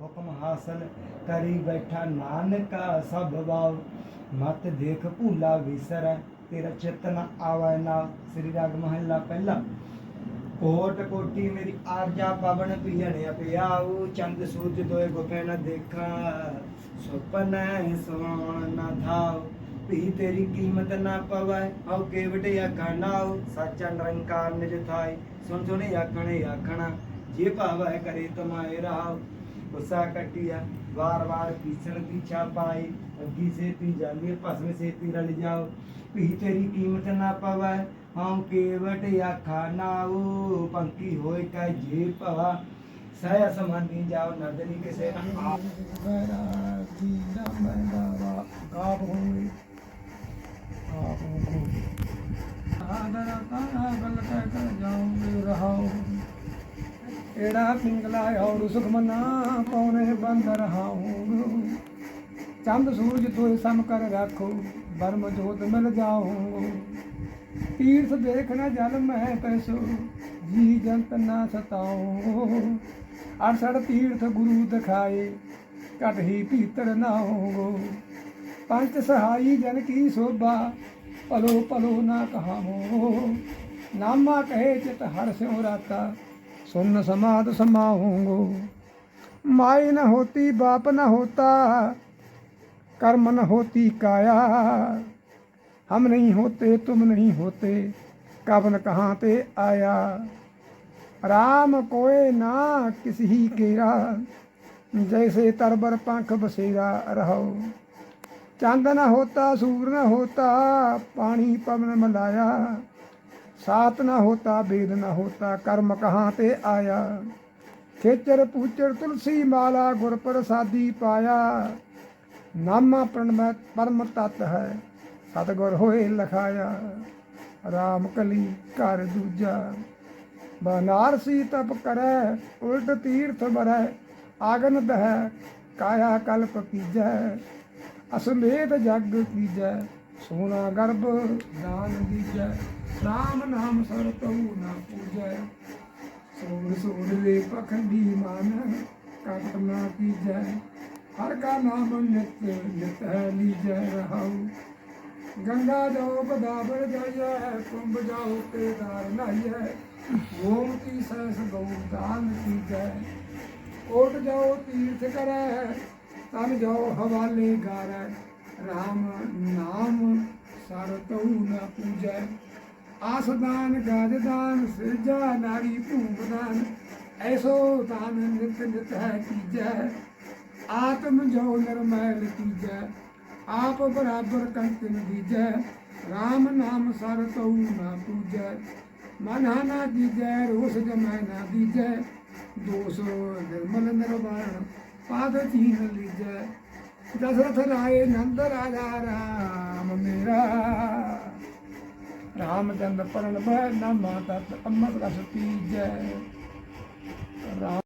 ਹੁਕਮ ਹਾਸਲ ਕਰੀ ਬੈਠਾ ਨਾਨਕਾ ਸਭ ਵਾਉ। ਮਤ ਦੇਖ ਭੂਲਾ ਵਿਸਰੈ, ਤੇਰਾ ਚਿਤ ਆਵੈ ਨਾ। ਸ੍ਰੀ ਰਾਗ ਮਹੱਲਾ ਪਹਿਲਾ। ਕੋਟ ਕੋਟੀ ਮੇਰੀ ਆਰਜਾ ਪਵਨ ਪੀਣਿਆ ਪਿਆਉ। ਚੰਦ ਸੂਰਜ ਦੋਏ ਗੁਫੇ ਨ ਦੇਖਾ। ਸੁਪਨੈ ਸੋਣ ਨ ਥਾਉ। ਵੀ ਤੇਰੀ ਕੀਮਤ ਨਾ ਪਵੈ, ਹਉ ਕੇਵਟ ਆਖਾ ਸੱਚਾ ਨਿਰੰਕਾਰ ਨਿਜ ਥਾਈ। ਸੁਣ ਸੁਣੀ ਆਖਣੇ ਆਖਣਾ। ਜੇ ਭਾਵੈ ਕਰੇ ਤਮਾਏ ਰਾਉ। ਗੁੱਸਾ ਕਟਿਆ ਵਾਰ ਵਾਰ ਪੀਛਣ ਪੀਛਾ ਪਾਈ, ਅੱਗੀ ਸੇ ਤੀ ਭਸਮ ਸੇ ਰਲ ਜਾਓ। ਵੀ ਤੇਰੀ ਕੀਮਤ ਨਾ ਪਵੈ, ਹਉ ਕੇਵਟ ਆਖਾ ਨਾਉ ਪੰਕੀ ਹੋਏ ਕੈ ਜੇ ਭਵਾ। ਸਹਿ ਅਸਮਾਨੀ ਜਾਓ ਨਦਨੀ ਕਿਸੇ ਨਾ ਆਪ ਮੇਰਾ ਏੜਾ ਪਿੰਗਲਾ ਔਰ ਸੁਖ ਮਨਾ ਪਉਨੇ ਚੰਦ ਸੂਰਜ ਤੋਏ ਸਮ ਕਰ ਰੱਖੋ, ਬਰਮ ਜੋਤ ਮਿਲ ਜਾਉ ਤੀਰਥ ਦੇਖਣਾ ਜਲ ਮੈਂ ਪੈਸੋ, ਜੀ ਜੰਤ ਨਾ ਸਤਾਉ ਅਰਸੜ ਤੀਰਥ ਗੁਰੂ ਦਿਖਾਏ, ਘਟ ਹੀ ਭੀਤਰ ਨਾ ਹੋਗੋ ਪੰਜ ਸਹਾਈ ਜਨ ਕੀ ਸੋਭਾ ਪਲੋ ਪਲੋ ਨਾ ਕਹਾਵੋ। ਨਾਮਾ ਕਹੇ ਚਿਤ ਹਰ ਸਿਉ ਰਾਤਾ सुन समाध समाऊंगो माई न होती बाप न होता कर्म न होती काया हम नहीं होते तुम नहीं होते कवन कहाँ ते आया राम कोय ना किसी ही केरा जैसे तरबर पंख बसेरा रहो चंद न होता सूर न होता पानी पवन मलाया सात न होता वेद न होता कर्म कहाँ ते आया खेचर पूचर तुलसी माला गुर प्रसादी पाया ਨਾਮਾ ਪ੍ਰਣਮ ਪਰਮ ਤਤ ਹੈ ਸਤਗੁਰ ਹੋਏ ਲਖਾਇਆ ਰਾਮ ਕਲੀ ਘਰ ਦੂਜਾ ਬਨਾਰਸੀ ਤਪ ਕਰੈ ਉਲਟ ਤੀਰਥ ਬਰੈ ਆਗਨ ਦਹਿ ਕਾਇਆ ਕਲਪ ਕੀਜੈ ਅਸਮੇਤ ਜਗ ਕੀਜੈ ਸੋਨਾ ਗਰਭ ਦਾਨ ਦੀਜੈ ਨਾਮ ਨਾਮ ਸਰ ਤਉ ਨਾ ਪੂਜੈ। ਸੋੜ ਸੋੜ ਵੇ ਪਖੰਡੀ ਮਨ ਕਟ ਨਾ ਕੀਜੈ, ਹਰ ਕਾ ਨਾਮ ਨਿਤ ਨਿਤ ਹੈ ਲੀਜੈ ਰਹਾਉ। ਗੰਗਾ ਜਾਓ ਬਦਾਬਰ ਜਾਈਐ, ਕੁੰਭ ਜਾਓ ਕੇਦਾਰ ਨਾਈਐ ਗੋਮਤੀ ਸੈਸ ਗਊ ਦਾਨ ਕੀਜੈ। ਕੋਟ ਜਾਓ ਤੀਰਥ ਕਰੈ, ਤਨ ਜਾਓ ਹਵਾਲੇ ਗਾਰੈ RAM ਨਾਮ ਸਰ ਤਉ ਨ ਪੂਜੈ। ਆਸਦਾਨ ਗਾਜਦਾਨ ਸਿਰਜਾ ਨਾਰੀ ਭੂਮਦਾਨ, ਐਸੋ ਦਾਨ ਨਿਤ ਨਿਤ ਹੈ ਕੀਜੈ। ਆਤਮ ਜੋ ਨਿਰਮੈਲ ਕੀਜੈ, ਆਪ ਬਰਾਬਰ ਕੰਤਨ ਦੀਜੈ RAM ਨਾਮ ਸਰ ਤਉ ਨਾ ਪੂਜੈ, ਮਨ ਨਾ ਦੀਜੈ, ਰੋਸ ਜਮੈ ਨਾ ਦੀਜੈ। ਦੋਸ ਨਿਰਮਲ ਨਿਰਵਾਣ, ਪਾਦ ਚੀਨ ਲੀਜੈ। दशरथ राय नंद राजा राम मेरा रामचंद्र परण न माता अमर रस पी जय। राम